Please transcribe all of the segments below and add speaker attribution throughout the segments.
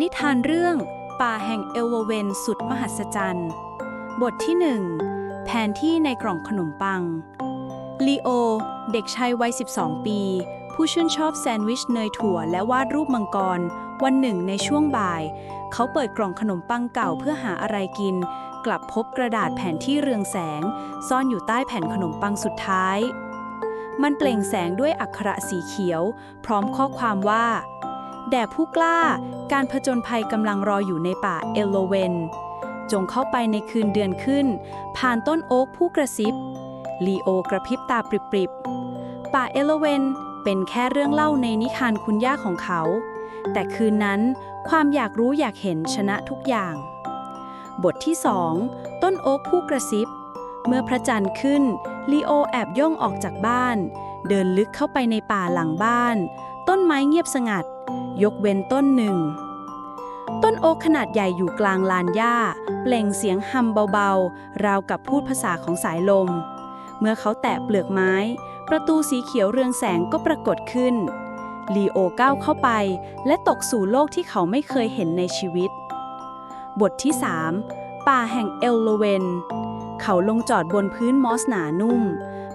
Speaker 1: นิทานเรื่องป่าแห่งเอลโวเวนสุดมหัศจรรย์ บทที่หนึ่งแผนที่ในกล่องขนมปัง ลีโอ เด็กชายวัย 12 ปี ผู้ชื่นชอบแซนด์วิชเนยถั่วและวาดรูปมังกร วันหนึ่งในช่วงบ่าย เขาเปิดกล่องขนมปังเก่าเพื่อหาอะไรกิน กลับพบกระดาษแผนที่เรืองแสง ซ่อนอยู่ใต้แผ่นขนมปังสุดท้าย มันเปล่งแสงด้วยอักขระสีเขียว พร้อมข้อความว่า แด่ผู้กล้า การผจญภัยกำลังรออยู่ในป่าเอลโลเวน จงเข้าไปในคืนเดือนขึ้น ผ่านต้นโอ๊กผู้กระซิบ ลีโอกระพริบตาปริบๆ ป่าเอลโลเวนเป็นแค่เรื่องเล่าในนิทานคุณย่าของเขา แต่คืนนั้นความอยากรู้อยากเห็นชนะทุกอย่าง บทที่สองต้นโอ๊กผู้กระซิบ เมื่อพระจันทร์ขึ้น ลีโอแอบย่องออกจากบ้าน เดินลึกเข้าไปในป่าหลังบ้าน ต้นไม้เงียบสงัด ยกเว้นต้นหนึ่ง ต้นโอ๊กขนาดใหญ่อยู่กลางลานหญ้า เปล่งเสียงฮัมเบาๆ ราวกับพูดภาษาของสายลม เมื่อเขาแตะเปลือกไม้ ประตูสีเขียวเรืองแสงก็ปรากฏขึ้น ลีโอก้าวเข้าไปและตกสู่โลกที่เขาไม่เคยเห็นในชีวิต บทที่ 3 ป่าแห่งเอลโลเวน เขาลงจอดบนพื้นมอสหนานุ่ม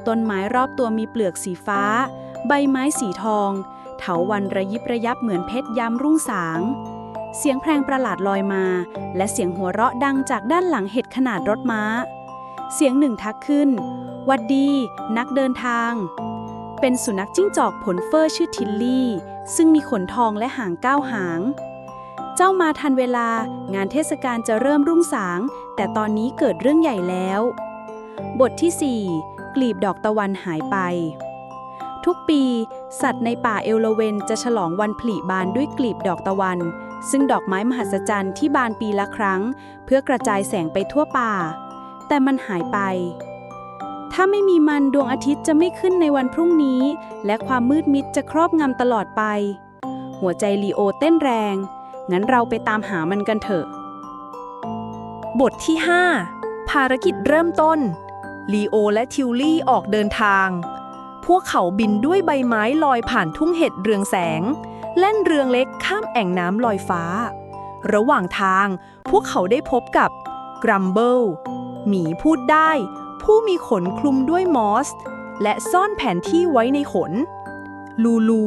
Speaker 1: ต้นไม้รอบตัวมีเปลือกสีฟ้า ใบไม้สีทอง เถาวันระยิบระยับเหมือนเพชรย้ำรุ่งสาง เสียงแพรงประหลาดลอยมา และเสียงหัวเราะดังจากด้านหลังเห็ดขนาดรถม้า เสียงหนึ่งทักขึ้น วัดดี นักเดินทาง เป็นสุนัขจิ้งจอกผลเฟอร์ชื่อทิลลี่ ซึ่งมีขนทองและหางก้าวหาง เจ้ามาทันเวลางานเทศกาลจะเริ่มรุ่งสาง แต่ตอนนี้เกิดเรื่องใหญ่แล้ว บทที่ 4 กลีบดอกตะวันหายไป ทุกปี สัตว์ในป่าเอลโลเวนจะฉลองวันผลิบานด้วยกลีบดอกตะวัน ซึ่งดอกไม้มหัศจรรย์ที่บานปีละครั้ง เพื่อกระจายแสงไปทั่วป่า แต่มันหายไป ถ้าไม่มีมันดวงอาทิตย์จะไม่ขึ้นในวันพรุ่งนี้ และความมืดมิดจะครอบงำตลอดไป หัวใจลีโอเต้นแรง งั้นเราไปตามหามันกันเถอะ
Speaker 2: บทที่ 5 ภารกิจเริ่มต้นลีโอและทิวลี่ออกเดินทาง พวกเขาบินด้วยใบไม้ลอยผ่านทุ่งเห็ดเรืองแสงเล่นเรืองเล็กข้ามแอ่งน้ำลอยฟ้า ระหว่างทางพวกเขาได้พบกับกรัมเบิลหมีพูดได้ ผู้มีขนคลุมด้วยมอส และซ่อนแผนที่ไว้ในขน ลูลู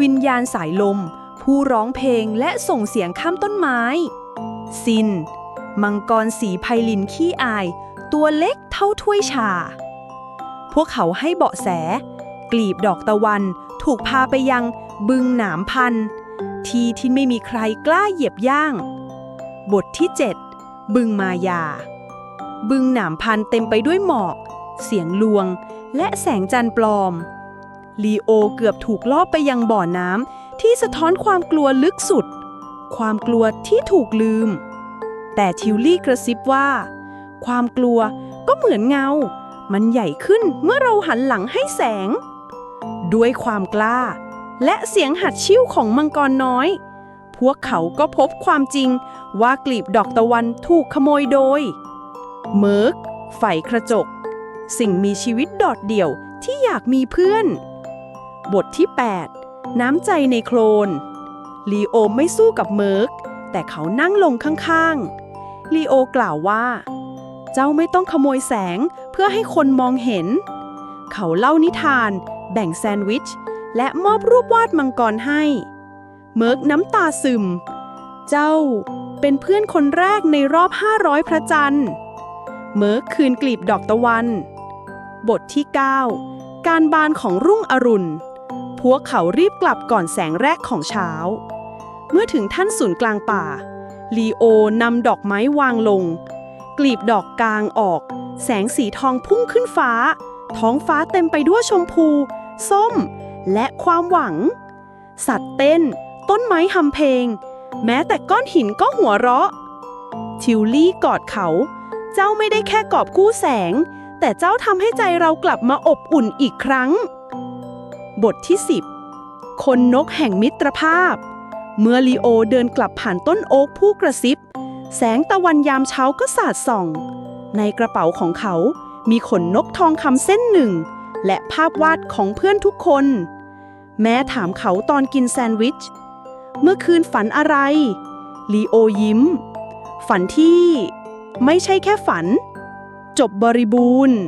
Speaker 2: วิญญาณสายลม ผู้ร้องเพลงและส่งเสียงข้ามต้นไม้ ซิน มังกรสีไพลินขี้อาย ตัวเล็กเท่าถ้วยชา พวกเขาให้เบาะแส กลีบดอกตะวัน ถูกพาไปยังบึงหนามพัน ที่ที่ไม่มีใครกล้าเหยียบย่าง บทที่ 7 บึงมายา บึงหนามพันเต็มไปด้วยหมอก เสียงลวง และแสงจันทร์ปลอม ลีโอเกือบถูกล่อไปยังบ่อน้ำที่สะท้อนความกลัวลึกสุด ความกลัวที่ถูกลืม แต่ทิวลี่กระซิบว่า ความกลัวก็เหมือนเงา มันใหญ่ขึ้นเมื่อเราหันหลังให้แสง ด้วยความกล้า และเสียงหัดชิ่วของมังกรน้อย พวกเขาก็พบความจริงว่ากลีบดอกตะวันถูกขโมยโดยเมิร์กไฝกระจก สิ่งมีชีวิตโดดเดี่ยวที่อยากมีเพื่อน บทที่ 8 น้ำใจในโคลนลีโอไม่สู้กับเมิร์กแต่เขานั่งลงข้างๆลีโอกล่าวว่า เจ้าไม่ต้องขโมยแสง เพื่อให้คนมองเห็น เขาเล่านิทาน แบ่งแซนด์วิช และมอบรูปวาดมังกรให้ เมิร์กน้ำตาซึม เจ้าเป็นเพื่อนคนแรกในรอบ 500 พระจันทร์ เมิร์กคืนกลีบดอกตะวัน บทที่ 9 การบานของรุ่งอรุณ พวกเขารีบกลับก่อนแสงแรกของเช้า เมื่อถึงท่านศูนย์กลางป่า ลีโอนำดอกไม้วางลง กลีบดอกกลางออก แสงสีทองพุ่งขึ้นฟ้า ท้องฟ้าเต็มไปด้วยชมพู ส้ม และความหวัง สัตว์เต้น ต้นไม้หำเพลง แม้แต่ก้อนหินก็หัวเราะ ทิวลี่กอดเขา เจ้าไม่ได้แค่กอบกู้แสง แต่เจ้าทำให้ใจเรากลับมาอบอุ่นอีกครั้ง บทที่ 10 คนนกแห่งมิตรภาพ เมื่อลีโอเดินกลับผ่านต้นโอ๊กผู้กระซิบ แสงตะวันยามเช้าก็สาดส่อง ในกระเป๋าของเขา มีขนนกทองคำเส้นหนึ่ง และภาพวาดของเพื่อนทุกคน แม้ถามเขาตอนกินแซนด์วิช เมื่อคืนฝันอะไร
Speaker 3: ลีโอยิ้ม ฝันที่ ไม่ใช่แค่ฝัน จบบริบูรณ์